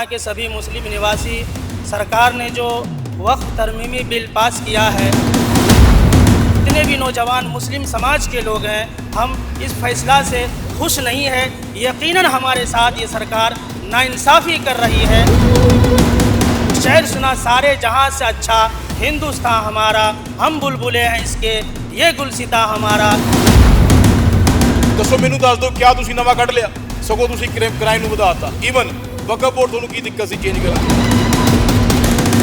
यहाँ के सभी मुस्लिम निवासी सरकार ने जो वक्फ तरमीमी बिल पास किया है जितने भी नौजवान मुस्लिम समाज के लोग हैं हम इस फैसला से खुश नहीं है यकीनन हमारे साथ ये सरकार नाइंसाफ़ी कर रही है शहर सुना सारे जहां से अच्छा हिंदुस्तान हमारा हम बुलबुले हैं इसके ये गुलसिता हमारा ਦੱਸੋ ਮੈਨੂੰ ਦੱਸ ਦਿਓ ਕਿਆ ਤੁਸੀਂ ਨਵਾਂ ਕੱਢ ਲਿਆ ਸਗੋਂ ਤੁਸੀਂ ਕ੍ਰਾਈਮ ਕ੍ਰਾਈਮ ਨੂੰ ਵਧਾਤਾ ਈਵਨ वक्फ बोर्ड दोनों की दिक्कत से चेंज करा।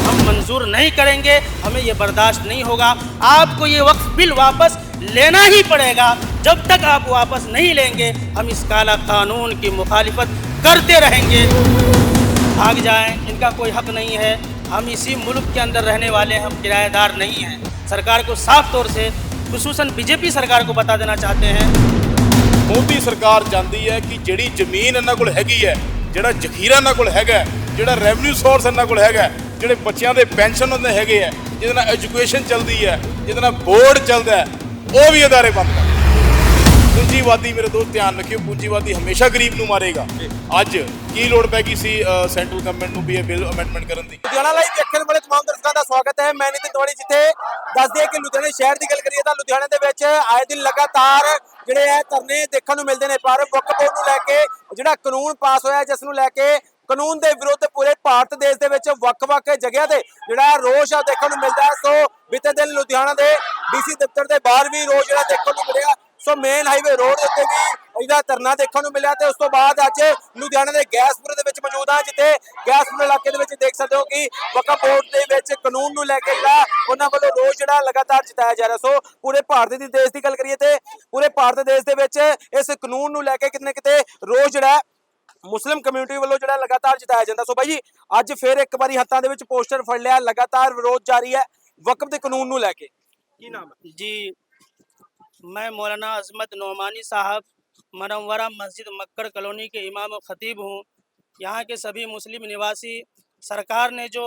हम मंजूर नहीं करेंगे हमें ये बर्दाश्त नहीं होगा। आपको ये वक्त बिल वापस लेना ही पड़ेगा। जब तक आप वापस नहीं लेंगे हम इस काला कानून की मुखालिफत करते रहेंगे। भाग जाएँ इनका कोई हक नहीं है। हम इसी मुल्क के अंदर रहने वाले हम किराएदार नहीं हैं। सरकार को साफ़ तौर से खसूस बीजेपी सरकार को बता देना चाहते हैं। मोदी सरकार चाहती है कि जड़ी ज़मीन इन्होंने को हैगी है ਜਿਹੜਾ ਜ਼ਖੀਰਾ ਇਹਨਾਂ ਕੋਲ ਹੈਗਾ ਜਿਹੜਾ ਰੈਵਨਿਊ ਸੋਰਸ ਇਹਨਾਂ ਕੋਲ ਹੈਗਾ ਜਿਹੜੇ ਬੱਚਿਆਂ ਦੇ ਪੈਨਸ਼ਨ ਉਹਨਾਂ ਹੈਗੇ ਹੈ, ਜਿਹਦੇ ਨਾਲ ਐਜੂਕੇਸ਼ਨ ਚੱਲਦੀ ਹੈ, ਜਿਹਦੇ ਨਾਲ ਬੋਰਡ ਚੱਲਦਾ ਹੈ, ਉਹ ਵੀ ਅਦਾਰੇ ਬੰਦ ਕਰ ਪੂੰਜੀਵਾਦੀ ਮੇਰੇ ਦੋਸਤ ਧਿਆਨ ਰੱਖਿਓ, ਪੂੰਜੀਵਾਦੀ ਹਮੇਸ਼ਾ ਗਰੀਬ ਨੂੰ ਮਾਰੇਗਾ। ਅੱਜ ਕੀ ਲੋੜ ਪੈ ਗਈ ਸੀ ਸੈਂਟਰਲ ਗਵਰਨਮੈਂਟ ਨੂੰ ਵੀ ਇਹ ਬਿੱਲ ਅਮੈਂਡਮੈਂਟ ਕਰਨ ਦੀ? ਲੁਧਿਆਣਾ ਲਾਈਵ ਦੇਖਣ ਵਾਲੇ ਤਮਾਮ ਦਰਸ਼ਕਾਂ ਦਾ ਸਵਾਗਤ ਹੈ। ਮੈਂ ਨਿਤਿਨ ਤਵੜੀ ਜਿੱਥੇ ਦੱਸਦੇ ਕਿ ਲੁਧਿਆਣਾ ਸ਼ਹਿਰ ਦੀ ਗੱਲ ਕਰੀਏ ਤਾਂ ਲੁਧਿਆਣੇ ਦੇ ਵਿੱਚ ਆਏ ਦਿਨ ਲਗਾਤਾਰ ਜਿਹੜੇ ਹੈ ਧਰਨੇ ਦੇਖਣ ਨੂੰ ਮਿਲਦੇ ਨੇ, ਪਰ ਵਕਫ ਬੋਰਡ ਨੂੰ ਲੈ ਕੇ ਜਿਹੜਾ ਕਾਨੂੰਨ ਪਾਸ ਹੋਇਆ, ਜਿਸ ਨੂੰ ਲੈ ਕੇ ਕਾਨੂੰਨ ਦੇ ਵਿਰੁੱਧ ਪੂਰੇ ਭਾਰਤ ਦੇਸ਼ ਦੇ ਵਿੱਚ ਵੱਖ-ਵੱਖ ਜਗ੍ਹਾ ਤੇ ਜਿਹੜਾ ਰੋਸ਼ ਆ ਦੇਖਣ ਨੂੰ ਮਿਲਦਾ ਹੈ। ਸੋ, ਬੀਤੇ ਦਿਨ ਲੁਧਿਆਣਾ ਦੇ ਡੀਸੀ ਦਫ਼ਤਰ ਦੇ ਬਾਹਰ ਵੀ ਰੋਸ਼ ਜਿਹੜਾ ਦੇਖਣ ਨੂੰ ਮਿਲਿਆ ਸੋ ਮੇਨ ਹਾਈਵੇ ਰੋਡ ਦੇ ਉੱਤੇ ਵੀ ਇਹਦਾ ਧਰਨਾ ਦੇਖਣ ਨੂੰ ਮਿਲਿਆ ਤੇ ਉਸ ਤੋਂ ਬਾਅਦ ਅੱਜ ਲੁਧਿਆਣਾ ਦੇ ਗੈਸਪੁਰ ਦੇ ਵਿੱਚ ਮੌਜੂਦ ਹਾਂ ਜਿੱਥੇ ਗੈਸਪੁਰ ਇਲਾਕੇ ਦੇ ਵਿੱਚ ਦੇਖ ਸਕਦੇ ਹੋ ਕਿ ਵਕਫ ਬੋਰਡ ਦੇ ਵਿੱਚ ਕਾਨੂੰਨ ਨੂੰ ਲੈ ਕੇ ਜਿਹੜਾ ਉਹਨਾਂ ਵੱਲੋਂ ਰੋਸ ਜਿਹੜਾ ਲਗਾਤਾਰ ਜਤਾਇਆ ਜਾ ਰਿਹਾ। ਸੋ ਪੂਰੇ ਭਾਰਤ ਦੀ ਦੇਸ਼ ਦੀ ਗੱਲ ਕਰੀਏ ਤੇ ਪੂਰੇ ਭਾਰਤ ਦੇਸ਼ ਦੇ ਵਿੱਚ ਇਸ ਕਾਨੂੰਨ ਨੂੰ ਲੈ ਕੇ ਕਿਤੇ ਨਾ ਕਿਤੇ ਰੋਸ ਜਿਹੜਾ ਮੁਸਲਿਮ ਕਮਿਊਨਿਟੀ ਵੱਲੋਂ ਜਿਹੜਾ ਲਗਾਤਾਰ ਜਤਾਇਆ ਜਾਂਦਾ। ਸੋ ਬਾਈ ਜੀ ਅੱਜ ਫਿਰ ਇੱਕ ਵਾਰੀ ਹੱਥਾਂ ਦੇ ਵਿੱਚ ਪੋਸਟਰ ਫੜ ਲਿਆ ਲਗਾਤਾਰ ਵਿਰੋਧ ਜਾਰੀ ਹੈ ਵਕਫ ਦੇ ਕਾਨੂੰਨ ਨੂੰ ਲੈ ਕੇ। ਕੀ ਨਾਮ ਹੈ? जी मैं मौलाना अजमत नोमानी साहब मनवरा मस्जिद मक्कड़ कॉलोनी के इमाम ख़तीब हूँ। यहाँ के सभी मुस्लिम निवासी, सरकार ने जो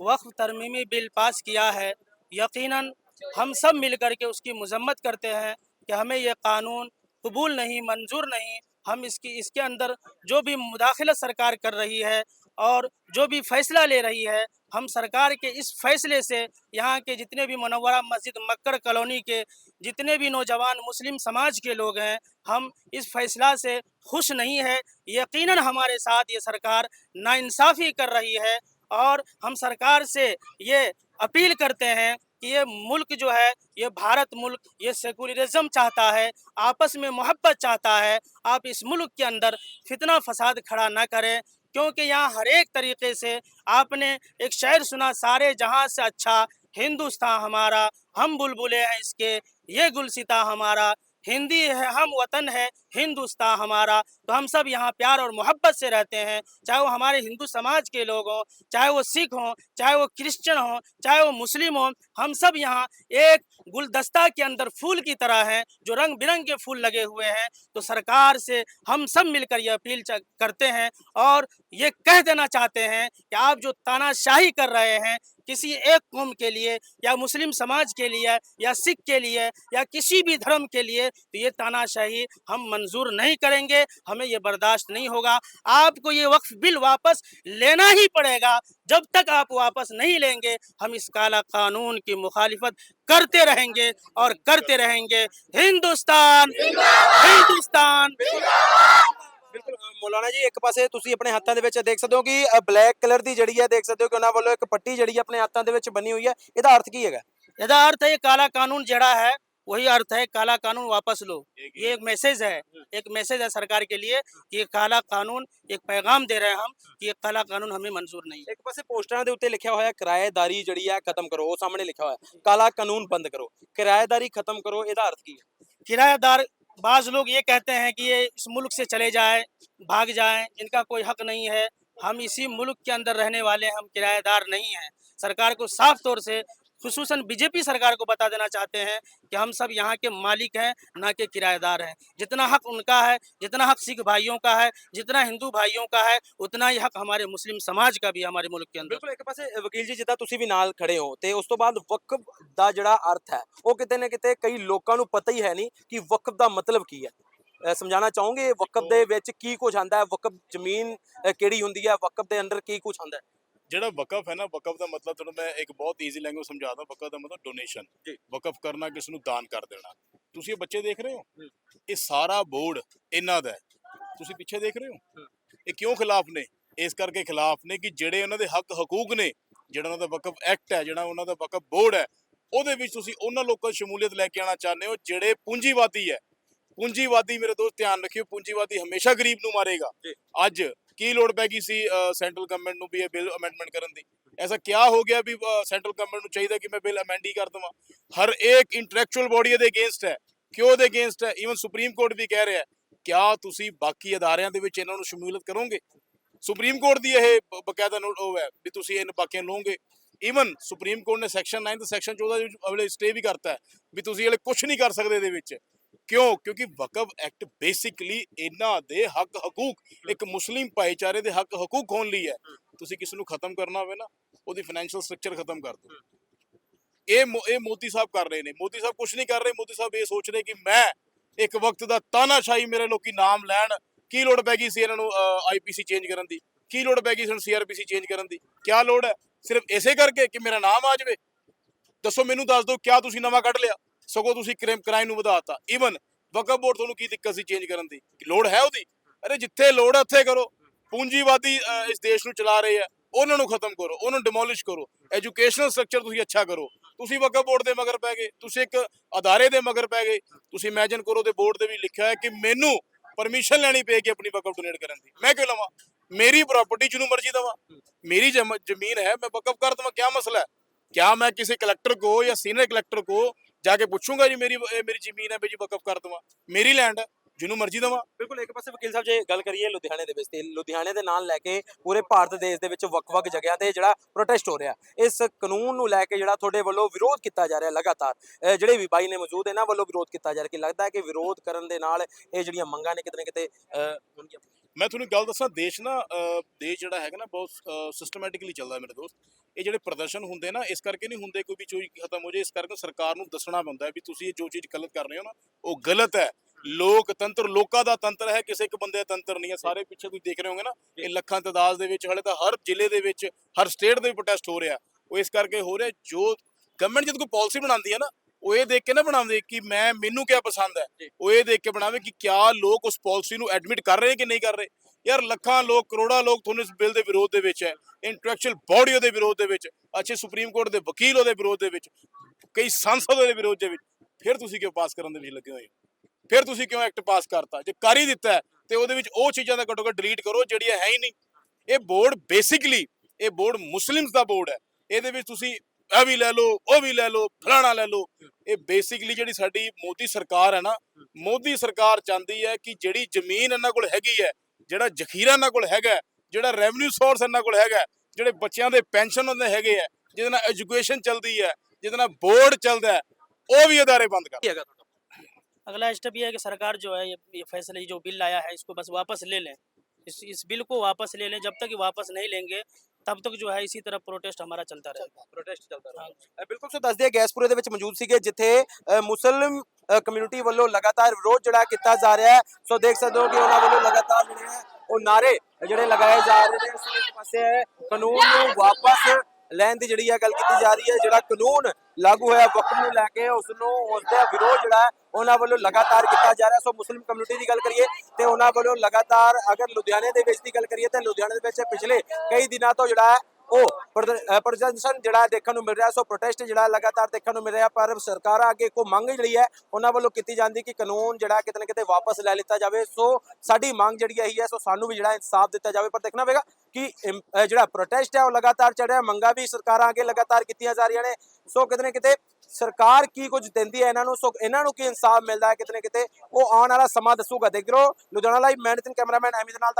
वक्फ तरमीमी बिल पास किया है, यकीनन हम सब मिल कर के उसकी मजम्मत करते हैं कि हमें यह कानून कबूल नहीं, मंजूर नहीं। हम इसकी, इसके अंदर जो भी मुदाखलत सरकार कर रही है और जो भी फैसला ले रही है, हम सरकार के इस फैसले से यहाँ के जितने भी मनोवरा मस्जिद, मक्कड़ कॉलोनी के जितने भी नौजवान मुस्लिम समाज के लोग हैं, हम इस फैसला से खुश नहीं है। यकीनन हमारे साथ ये सरकार नाइंसाफ़ी कर रही है और हम सरकार से ये अपील करते हैं कि ये मुल्क जो है, ये भारत मुल्क, ये सेकुलरिज्म चाहता है, आपस में मोहब्बत चाहता है, आप इस मुल्क के अंदर फितना फसाद खड़ा ना करें। क्योंकि यहाँ हर एक तरीके से आपने एक शायर सुना सारे जहां से अच्छा हिंदुस्तान हमारा हम बुलबुले हैं इसके ये गुलसिता हमारा हिंदी है, हम वतन है, हिंदुस्तान हमारा। तो हम सब यहाँ प्यार और मोहब्बत से रहते हैं। चाहे वो हमारे हिंदू समाज के लोग हों, चाहे वो सिख हों, चाहे वो क्रिश्चियन हों, चाहे वो मुस्लिम हों, हम सब यहाँ एक गुलदस्ता के अंदर फूल की तरह हैं, जो रंग बिरंग के फूल लगे हुए हैं। तो सरकार से हम सब मिलकर ये अपील करते हैं और ये कह देना चाहते हैं कि आप जो तानाशाही कर रहे हैं किसी एक कौम के लिए, या मुस्लिम समाज के लिए, या सिख के लिए, या किसी भी धर्म के लिए तो ये तानाशाही हम मंजूर नहीं करेंगे, हमें ये बर्दाश्त नहीं होगा। आपको ये वक्फ बिल वापस लेना ही पड़ेगा। जब तक आप वापस नहीं लेंगे, हम इस काला कानून की मुखालिफत करते रहेंगे और करते रहेंगे। हिंदुस्तान हिंदुस्तान। ਮੌਲਾਨਾ ਜੀ ਇੱਕ ਪਾਸੇ ਤੁਸੀਂ ਆਪਣੇ ਹੱਥਾਂ ਦੇ ਵਿੱਚ ਦੇਖ ਸਕਦੇ ਹੋ ਕਿ ਬਲੈਕ ਕਲਰ ਦੀ ਜਿਹੜੀ ਹੈ ਦੇਖ ਸਕਦੇ ਹੋ ਕਿ ਉਹਨਾਂ ਵੱਲੋਂ ਇੱਕ ਪੱਟੀ ਜਿਹੜੀ ਹੈ ਆਪਣੇ ਹੱਥਾਂ ਦੇ ਵਿੱਚ ਬੰਨੀ ਹੋਈ ਹੈ ਇਹਦਾ ਅਰਥ ਕੀ ਹੈਗਾ यदा अर्थ है ये काला कानून जड़ा है वही अर्थ है काला कानून वापस लो ये एक मैसेज है एक मैसेज है सरकार के लिए कि ये काला कानून एक पैगाम दे रहे हैं हम कि ये काला कानून हमें मंजूर नहीं है ਇੱਕ ਪਾਸੇ ਪੋਸਟਰਾਂ ਦੇ ਉੱਤੇ ਲਿਖਿਆ ਹੋਇਆ ਕਿਰਾਏਦਾਰੀ ਜਿਹੜੀ ਹੈ ਖਤਮ ਕਰੋ ਉਹ ਸਾਹਮਣੇ ਲਿਖਿਆ ਹੋਇਆ ਕਾਲਾ ਕਾਨੂੰਨ ਬੰਦ ਕਰੋ ਕਿਰਾਏਦਾਰੀ ਖਤਮ ਕਰੋ ਇਹਦਾ ਅਰਥ ਕੀ ਹੈ किराएदार बाज लोग ये कहते हैं कि ये इस मुल्क से चले जाए भाग जाएं इनका कोई हक नहीं है हम इसी मुल्क के अंदर रहने वाले हैं, हम किराएदार नहीं हैं सरकार को साफ तौर से खसूस बीजेपी सरकार को बता देना चाहते हैं कि हम सब यहाँ के मालिक हैं ना कि किराएदार हैं जितना हक उनका है जितना हक सिख भाइयों का है जितना हिंदू भाइयों का है उतना ही हक हमारे मुस्लिम समाज का भी है हमारे मुल्क के अंदर ਬਿਲਕੁਲ ਇੱਕ ਪਾਸੇ ਵਕੀਲ ਜੀ ਜਿੱਦਾਂ ਤੁਸੀਂ ਵੀ ਨਾਲ ਖੜੇ ਹੋ ਤੇ ਉਸ ਤੋਂ ਬਾਅਦ ਵਕਫ ਦਾ ਜਿਹੜਾ ਅਰਥ ਹੈ ਉਹ ਕਿਤੇ ਨਾ ਕਿਤੇ ਕਈ ਲੋਕਾਂ ਨੂੰ ਪਤਾ ਹੀ ਹੈ ਨਹੀਂ ਕਿ ਵਕਫ ਦਾ ਮਤਲਬ ਕੀ ਹੈ ਅ, ਸਮਝਾਉਣਾ ਚਾਹੋਗੇ ਵਕਫ ਦੇ ਵਿੱਚ ਕੀ ਕੁਝ ਆਂਦਾ ਹੈ ਵਕਫ ਜ਼ਮੀਨ ਅ, ਕਿਹੜੀ ਹੁੰਦੀ ਹੈ ਵਕਫ ਦੇ ਅੰਦਰ ਕੀ ਕੁਝ ਆਂਦਾ ਹੈ ਜਿਹੜਾ ਵਕਫ ਹੈ ਨਾ ਵਕਫ ਦਾ ਮਤਲਬ ਤੁਹਾਨੂੰ ਮੈਂ ਇੱਕ ਬਹੁਤ ਈਜ਼ੀ ਲੈਂਗੁਏਜ ਸਮਝਾਦਾ ਵਕਫ ਦਾ ਮਤਲਬ ਡੋਨੇਸ਼ਨ। ਵਕਫ ਕਰਨਾ ਕਿਸ ਨੂੰ ਦਾਨ ਕਰ ਦੇਣਾ ਤੁਸੀਂ ਇਹ ਬੱਚੇ ਦੇਖ ਰਹੇ ਹੋ। ਇਹ ਸਾਰਾ ਬੋਰਡ ਇਹਨਾਂ ਦਾ ਤੁਸੀਂ ਪਿੱਛੇ ਦੇਖ ਰਹੇ ਹੋ। ਇਹ ਕਿਉਂ ਖਿਲਾਫ ਨੇ ਇਸ ਕਰਕੇ ਖਿਲਾਫ ਨੇ ਕਿ ਜਿਹੜੇ ਉਹਨਾਂ ਦੇ ਹੱਕ ਹਕੂਕ ਨੇ ਜਿਹੜਾ ਉਹਨਾਂ ਦਾ ਵਕਫ ਐਕਟ ਹੈ ਜਿਹੜਾ ਉਹਨਾਂ ਦਾ ਵਕਫ ਬੋਰਡ ਹੈ ਉਹਦੇ ਵਿੱਚ ਤੁਸੀਂ ਉਹਨਾਂ ਲੋਕਾਂ ਦੀ ਸ਼ਮੂਲੀਅਤ ਲੈ ਕੇ ਆਉਣਾ ਚਾਹੁੰਦੇ ਹੋ ਜਿਹੜੇ ਪੂੰਜੀਵਾਦੀ ਹੈ ਪੂੰਜੀਵਾਦੀ ਮੇਰੇ ਦੋਸਤ ਧਿਆਨ ਰੱਖਿਓ ਪੂੰਜੀਵਾਦੀ ਹਮੇਸ਼ਾ ਗਰੀਬ ਨੂੰ ਮਾਰੇਗਾ। ਅੱਜ ਕੀ ਲੋੜ ਪੈ ਗਈ ਸੀ ਸੈਂਟਰਲ ਗਵਰਨਮੈਂਟ ਨੂੰ ਵੀ ਇਹ ਬਿੱਲ ਅਮੈਂਡਮੈਂਟ ਕਰਨ ਦੀ? ਐਸਾ ਕਿਆ ਹੋ ਗਿਆ ਵੀ ਸੈਂਟਰਲ ਗਵਰਨਮੈਂਟ ਨੂੰ ਚਾਹੀਦਾ ਕਿ ਮੈਂ ਬਿੱਲ ਅਮੈਂਡ ਹੀ ਕਰ ਦਵਾਂ? ਹਰ ਇੱਕ ਇੰਟੈਲੈਕਚੁਅਲ ਬੋਡੀ ਦੇ ਅਗੇਂਸਟ ਹੈ। ਕਿਉਂ ਦੇ ਅਗੇਂਸਟ ਹੈ? ਈਵਨ ਸੁਪਰੀਮ ਕੋਰਟ ਵੀ ਕਹਿ ਰਿਹਾ ਹੈ। ਕਿਆ ਤੁਸੀਂ ਬਾਕੀ ਅਦਾਰਿਆਂ ਦੇ ਵਿੱਚ ਇਹਨਾਂ ਨੂੰ ਸ਼ਮੂਲੀਅਤ ਕਰੋਗੇ? ਸੁਪਰੀਮ ਕੋਰਟ ਦੀ ਇਹ ਬਕਾਇਦਾ ਨੋਟ ਉਹ ਹੈ ਵੀ ਤੁਸੀਂ ਇਹਨਾਂ ਬਾਕੀਆਂ ਲਓਗੇ। ਈਵਨ ਸੁਪਰੀਮ ਕੋਰਟ ਨੇ ਸੈਕਸ਼ਨ 9 ਤੇ ਸੈਕਸ਼ਨ 14 ਦੇ ਵਿੱਚ ਅਗਲੇ ਸਟੇ ਵੀ ਕਰਤਾ ਹੈ ਵੀ ਤੁਸੀਂ ਇਹਲੇ ਕੁਝ ਨਹੀਂ ਕਰ ਸਕਦੇ ਇਹਦੇ ਵਿੱਚ। ਕਿਉਂ? ਕਿਉਂਕਿ ਵਕਫ ਐਕਟ ਬੇਸਿਕਲੀ ਇਹਨਾਂ ਦੇ ਹੱਕ ਹਕੂਕ ਇੱਕ ਮੁਸਲਿਮ ਭਾਈਚਾਰੇ ਦੇ ਹੱਕ ਹਕੂਕ ਹੋਣ ਲਈ ਹੈ। ਤੁਸੀਂ ਕਿਸ ਨੂੰ ਖਤਮ ਕਰਨਾ ਹੋਵੇ ਨਾ ਉਹਦੀ ਫਾਈਨੈਂਸ਼ੀਅਲ ਸਟਰਕਚਰ ਖਤਮ ਕਰ ਦਿਓ। ਇਹ ਇਹ ਮੋਦੀ ਸਾਹਿਬ ਕਰ ਰਹੇ ਨੇ। ਮੋਦੀ ਸਾਹਿਬ ਕੁਝ ਨਹੀਂ ਕਰ ਰਹੇ। ਮੋਦੀ ਸਾਹਿਬ ਇਹ ਸੋਚ ਰਹੇ ਕਿ ਮੈਂ ਇੱਕ ਵਕਤ ਦਾ ਤਾਨਾਸ਼ਾਹੀ ਮੇਰੇ ਲੋਕੀ ਨਾਮ ਲੈਣ। ਕੀ ਲੋੜ ਪੈ ਗਈ ਸੀ ਇਹਨਾਂ ਨੂੰ ਆਈਪੀਸੀ ਚੇਂਜ ਕਰਨ ਦੀ? ਕੀ ਲੋੜ ਪੈ ਗਈ ਸੀ ਸੀਆਰਪੀਸੀ ਚੇਂਜ ਕਰਨ ਦੀ? ਕੀ ਲੋੜ ਹੈ? ਸਿਰਫ ਇਸੇ ਕਰਕੇ ਕਿ ਮੇਰਾ ਨਾਮ ਆ ਜਾਵੇ? ਦੱਸੋ ਮੈਨੂੰ ਦੱਸ ਦਿਓ ਕਿਆ ਤੁਸੀਂ ਨਵਾਂ ਕੱਢ ਲਿਆ? ਸਗੋਂ ਤੁਸੀਂ ਕ੍ਰਾਈਮ ਕ੍ਰਾਈਮ ਨੂੰ ਵਧਾਤਾ ਈਵਨ ਵਕਫ ਬੋਰਡ ਤੁਹਾਨੂੰ ਕੀ ਦਿੱਕਤ ਸੀ ਚੇਂਜ ਕਰਨ ਦੀ ਕਿ ਲੋੜ ਹੈ ਉਹਦੀ ਅਰੇ ਜਿੱਥੇ ਲੋੜ ਹੈ ਉੱਥੇ ਕਰੋ ਪੂੰਜੀਵਾਦੀ ਅਹ, ਇਸ ਦੇਸ਼ ਨੂੰ ਚਲਾ ਰਹੇ ਆ ਉਹਨਾਂ ਨੂੰ ਖਤਮ ਕਰੋ ਉਹਨਾਂ ਨੂੰ ਡਿਮੋਲਿਸ਼ ਕਰੋ ਐਜੂਕੇਸ਼ਨਲ ਸਟਰਕਚਰ ਤੁਸੀਂ ਅੱਛਾ ਕਰੋ ਤੁਸੀਂ ਵਕਫ ਬੋਰਡ ਦੇ ਮਗਰ ਪੈ ਗਏ ਤੁਸੀਂ ਇੱਕ ਅਦਾਰੇ ਦੇ ਮਗਰ ਪੈ ਗਏ ਤੁਸੀਂ ਇਮੇਜਿਨ ਕਰੋ ਤੇ ਬੋਰਡ ਦੇ ਵੀ ਲਿਖਿਆ ਹੈ ਕਿ ਮੈਨੂੰ ਪਰਮਿਸ਼ਨ ਲੈਣੀ ਪਏਗੀ ਆਪਣੀ ਵਕਫ ਡੋਨੇਟ ਕਰਨ ਦੀ ਮੈਂ ਕਿਉਂ ਲਵਾਂ ਮੇਰੀ ਪ੍ਰਾਪਰਟੀ ਜਿਹਨੂੰ ਮਰਜ਼ੀ ਦਵਾਂ ਮੇਰੀ ਜਮ- ਜ਼ਮੀਨ ਹੈ ਮੈਂ ਵਕਫ ਕਰ ਦਵਾਂ ਕੀ ਮਸਲਾ ਹੈ क्या मैं किसी कलेक्टर को या सीनियर कलेक्टर को ਜਾ ਕੇ ਪੁੱਛੂੰਗਾ ਜੀ ਮੇਰੀ ਮੇਰੀ ਜ਼ਮੀਨ ਹੈ ਵੀ ਵਕਫ ਕਰ ਦਵਾ ਮੇਰੀ ਲੈਂਡ ਹੈ ਜਿਹਨੂੰ ਮਰਜ਼ੀ ਦਵਾ। ਬਿਲਕੁਲ ਇੱਕ ਪਾਸੇ ਵਕੀਲ ਸਾਹਿਬ ਜੇ ਗੱਲ ਕਰੀਏ ਲੁਧਿਆਣੇ ਦੇ ਵਿੱਚ ਤੇ ਲੁਧਿਆਣੇ ਦੇ ਨਾਲ ਲੈ ਕੇ ਪੂਰੇ ਭਾਰਤ ਦੇਸ਼ ਦੇ ਵਿੱਚ ਵੱਖ-ਵੱਖ ਜਗ੍ਹਾ ਤੇ ਜਿਹੜਾ ਪ੍ਰੋਟੈਸਟ ਹੋ ਰਿਹਾ ਇਸ ਕਾਨੂੰਨ ਨੂੰ ਲੈ ਕੇ ਜਿਹੜਾ ਤੁਹਾਡੇ ਵੱਲੋਂ ਵਿਰੋਧ ਕੀਤਾ ਜਾ ਰਿਹਾ ਲਗਾਤਾਰ ਜਿਹੜੇ ਵੀ ਬਾਈ ਨੇ ਮੌਜੂਦ ਇਹਨਾਂ ਵੱਲੋਂ ਵਿਰੋਧ ਕੀਤਾ ਜਾ ਰਿਹਾ ਕਿ ਲੱਗਦਾ ਹੈ ਕਿ ਵਿਰੋਧ ਕਰਨ ਦੇ ਨਾਲ ਇਹ ਜਿਹੜੀਆਂ ਮੰਗਾਂ ਨੇ ਕਿਤੇ ਨਾ ਕਿਤੇ ਮੈਂ ਤੁਹਾਨੂੰ ਗੱਲ ਦੱਸਾਂ ਦੇਸ਼ ਨਾ ਦੇਸ਼ ਜਿਹੜਾ ਹੈਗਾ ਨਾ ਬਹੁਤ ਸਿਸਟਮੈਟਿਕਲੀ ਚੱਲਦਾ ਮੇਰੇ ਦੋਸਤ। ਇਹ ਜਿਹੜੇ ਪ੍ਰਦਰਸ਼ਨ ਹੁੰਦੇ ਨਾ ਇਸ ਕਰਕੇ ਨਹੀਂ ਹੁੰਦੇ ਕੋਈ ਵੀ ਚੋਰੀ ਖਤਮ ਹੋ ਜਾਏ ਇਸ ਕਰਕੇ ਸਰਕਾਰ ਨੂੰ ਦੱਸਣਾ ਪੈਂਦਾ ਵੀ ਤੁਸੀਂ ਇਹ ਜੋ ਚੀਜ਼ ਗਲਤ ਕਰ ਰਹੇ ਹੋ ਨਾ ਉਹ ਗਲਤ ਹੈ। ਲੋਕਤੰਤਰ ਲੋਕਾਂ ਦਾ ਤੰਤਰ ਹੈ ਕਿਸੇ ਇੱਕ ਬੰਦੇ ਦਾ ਤੰਤਰ ਨਹੀਂ ਹੈ। ਸਾਰੇ ਪਿੱਛੇ ਤੁਸੀਂ ਦੇਖ ਰਹੇ ਹੋਗੇ ਨਾ ਇਹ ਲੱਖਾਂ ਤਦਾਦ ਦੇ ਵਿੱਚ ਹਲੇ ਤਾਂ ਹਰ ਜ਼ਿਲ੍ਹੇ ਦੇ ਵਿੱਚ ਹਰ ਸਟੇਟ ਦੇ ਪ੍ਰੋਟੈਸਟ ਹੋ ਰਿਹਾ। ਉਹ ਇਸ ਕਰਕੇ ਹੋ ਰਿਹਾ ਜੋ ਗਵਰਨਮੈਂਟ ਜਦ ਕੋਈ ਪਾਲਿਸੀ ਬਣਾਉਂਦੀ ਹੈ ਨਾ ਉਹ ਇਹ ਦੇਖ ਕੇ ਨਾ ਬਣਾਉਂਦੇ ਕਿ ਮੈਂ ਮੈਨੂੰ ਕਿਆ ਪਸੰਦ ਹੈ। ਉਹ ਇਹ ਦੇਖ ਕੇ ਬਣਾਵੇ ਕਿ ਕਿਆ ਲੋਕ ਉਸ ਪਾਲਿਸੀ ਨੂੰ ਐਡਮਿਟ ਕਰ ਰਹੇ ਕਿ ਨਹੀਂ ਕਰ ਰਹੇ। ਯਾਰ ਲੱਖਾਂ ਲੋਕ, ਕਰੋੜਾਂ ਲੋਕ ਤੁਹਾਨੂੰ ਇਸ ਬਿੱਲ ਦੇ ਵਿਰੋਧ ਦੇ ਵਿੱਚ ਹੈ ਇੰਟੈਲੈਕਚੁਅਲ ਬਾਡੀ ਉਹਦੇ ਵਿਰੋਧ ਦੇ ਵਿੱਚ, ਅੱਛੇ ਸੁਪਰੀਮ ਕੋਰਟ ਦੇ ਵਕੀਲ ਉਹਦੇ ਵਿਰੋਧ ਦੇ ਵਿੱਚ, ਕਈ ਸੰਸਦ ਉਹਦੇ ਵਿਰੋਧ ਦੇ ਵਿੱਚ, ਫਿਰ ਤੁਸੀਂ ਕਿਉਂ ਪਾਸ ਕਰਨ ਦੇ ਵਿੱਚ ਲੱਗੇ ਹੋਏ ਫਿਰ ਤੁਸੀਂ ਕਿਉਂ ਐਕਟ ਪਾਸ ਕਰਤਾ? ਜੇ ਕਰ ਹੀ ਦਿੱਤਾ ਤੇ ਉਹਦੇ ਵਿੱਚ ਉਹ ਚੀਜ਼ਾਂ ਦਾ ਘੱਟੋ ਘੱਟ ਡਿਲੀਟ ਕਰੋ ਜਿਹੜੀਆਂ ਹੈ ਹੀ ਨਹੀਂ। ਇਹ ਬੋਰਡ ਬੇਸਿਕਲੀ ਇਹ ਬੋਰਡ ਮੁਸਲਿਮਸ ਦਾ ਬੋਰਡ ਹੈ। ਇਹਦੇ ਵਿੱਚ ਤੁਸੀਂ ਇਹ ਵੀ ਲੈ ਲਓ, ਉਹ ਵੀ ਲੈ ਲਓ, ਫਲਾਣਾ ਲੈ ਲਓ। ਇਹ ਬੇਸਿਕਲੀ ਜਿਹੜੀ ਸਾਡੀ ਮੋਦੀ ਸਰਕਾਰ ਹੈ ਨਾ, ਮੋਦੀ ਸਰਕਾਰ ਚਾਹੁੰਦੀ ਹੈ ਕਿ ਜਿਹੜੀ ਜ਼ਮੀਨ ਇਹਨਾਂ ਕੋਲ ਹੈਗੀ ਹੈ ਜਿਹੜਾ ਜ਼ਖੀਰਾ ਇਹਨਾਂ ਕੋਲ ਹੈਗਾ ਹੈ, ਜਿਹੜਾ ਰੈਵਨਿਊ ਸੋਰਸ ਇਹਨਾਂ ਕੋਲ ਹੈਗਾ ਹੈ, ਜਿਹੜੇ ਬੱਚਿਆਂ ਦੇ ਪੈਨਸ਼ਨ ਉਹਦੇ ਹੈਗੇ ਹੈ ਜਿਹਦੇ ਨਾਲ ਐਜੂਕੇਸ਼ਨ ਚੱਲਦੀ ਹੈ ਜਿਹਦੇ ਨਾਲ ਬੋਰਡ ਚੱਲਦਾ ਹੈ ਉਹ ਵੀ ਅਦਾਰੇ ਬੰਦ ਕਰ ਕੀ ਹੈਗਾ ਤੁਹਾਡਾ अगला स्टेप ये है कि सरकार जो है ये ये फैसले जो बिल लाया है इसको बस वापस ले लें इस इस बिल को वापस ले लें जब तक ये वापस नहीं लेंगे तब तक जो है इसी तरह प्रोटेस्ट हमारा चलता रहेगा ਪ੍ਰੋਟੈਸਟ ਚੱਲਦਾ ਰਿਹਾ हाँ ਅ, ਬਿਲਕੁਲ ਸੋ ਦੱਸਦੇ ਗੈਸਪੁਰੇ ਦੇ ਵਿੱਚ ਮੌਜੂਦ ਸੀਗੇ ਜਿੱਥੇ ਅ, ਮੁਸਲਿਮ ਕਮਿਊਨਿਟੀ ਵੱਲੋਂ ਲਗਾਤਾਰ ਵਿਰੋਧ ਜਿਹੜਾ ਕੀਤਾ ਜਾ ਰਿਹਾ ਹੈ। ਸੋ ਦੇਖ ਸਕਦੇ ਹੋ ਕਿ ਉਹਨਾਂ ਵੱਲੋਂ ਲਗਾਤਾਰ ਜਿਹੜੇ ਹੈ, ਉਹ ਨਾਰੇ ਜਿਹੜੇ ਲਗਾਏ ਜਾ ਰਹੇ ਨੇ। ਸੋ ਇੱਕ ਪਾਸੇ ਹੈ, ਕਾਨੂੰਨ ਨੂੰ ਵਾਪਸ ਲੈਣ ਦੀ ਜਿਹੜੀ ਹੈ ਗੱਲ ਕੀਤੀ ਜਾ ਰਹੀ ਹੈ, ਜਿਹੜਾ ਕਾਨੂੰਨ ਲਾਗੂ ਹੋਇਆ ਵਕਤ ਨੂੰ ਲੈ ਕੇ ਉਸ ਨੂੰ ਉਸ ਦਾ ਵਿਰੋਧ ਜਿਹੜਾ ਉਹਨਾਂ ਵੱਲੋਂ ਲਗਾਤਾਰ ਕੀਤਾ ਜਾ ਰਿਹਾ। ਸੋ ਮੁਸਲਿਮ ਕਮਿਊਨਿਟੀ ਦੀ ਗੱਲ ਕਰੀਏ ਤੇ ਉਹਨਾਂ ਵੱਲੋਂ ਲਗਾਤਾਰ ਅਗਰ ਲੁਧਿਆਣੇ ਦੇ ਵਿੱਚ ਦੀ ਗੱਲ ਕਰੀਏ ਤਾਂ ਲੁਧਿਆਣੇ ਦੇ ਵਿੱਚ ਪਿਛਲੇ ਕਈ ਦਿਨਾਂ ਤੋਂ ਜਿਹੜਾ ਉਹ ਪ੍ਰਦਰਸ਼ਨ ਜਿਹੜਾ ਦੇਖਣ ਨੂੰ ਮਿਲ ਰਿਹਾ, ਸੋ ਪ੍ਰੋਟੈਸਟ ਜਿਹੜਾ ਲਗਾਤਾਰ ਦੇਖਣ ਨੂੰ ਮਿਲ ਰਿਹਾ, ਪਰ ਸਰਕਾਰਾਂ ਅੱਗੇ ਕੋ ਮੰਗ ਜਿਹੜੀ ਹੈ, ਉਹਨਾਂ ਵੱਲੋਂ ਕੀਤੀ ਜਾਂਦੀ ਕਿ ਕਾਨੂੰਨ ਜਿਹੜਾ ਕਿਤੇ ਨਾ ਕਿਤੇ ਵਾਪਸ ਲੈ ਲਿੱਤਾ ਜਾਵੇ। ਸੋ ਸਾਡੀ ਮੰਗ ਜਿਹੜੀ ਇਹੀ ਹੈ, ਸੋ ਸਾਨੂੰ ਵੀ ਜਿਹੜਾ ਇਨਸਾਫ ਦਿੱਤਾ ਜਾਵੇ। ਪਰ ਦੇਖਣਾ ਹੋਵੇਗਾ ਕਿ ਜਿਹੜਾ ਪ੍ਰੋਟੈਸਟ ਹੈ, ਉਹ ਲਗਾਤਾਰ ਚੜਿਆ ਰਿਹਾ ਮੰਗਾਂ ਵੀ ਸਰਕਾਰਾਂ ਅੱਗੇ ਲਗਾਤਾਰ ਕੀਤੀਆਂ ਜਾ ਰਹੀਆਂ ਨੇ। ਸੋ ਕਿਤੇ ਨਾ ਕਿਤੇ ਸਰਕਾਰ ਕੀ ਕੁਝ ਦਿੰਦੀ ਹੈ ਇਹਨਾਂ ਨੂੰ, ਸੋ ਇਹਨਾਂ ਨੂੰ ਕੀ ਇਨਸਾਫ ਮਿਲਦਾ ਹੈ ਕਿਤੇ ਨਾ ਕਿਤੇ, ਉਹ ਆਉਣ ਵਾਲਾ ਸਮਾਂ ਦੱਸੂਗਾ। ਦੇਖ ਰਹੋ ਲੁਧਿਆਣਾ ਲਾਈਵ ਮੈਂ ਕੈਮਰਾਮੈਨ ਅਹਿਮਦ ਨਾਲ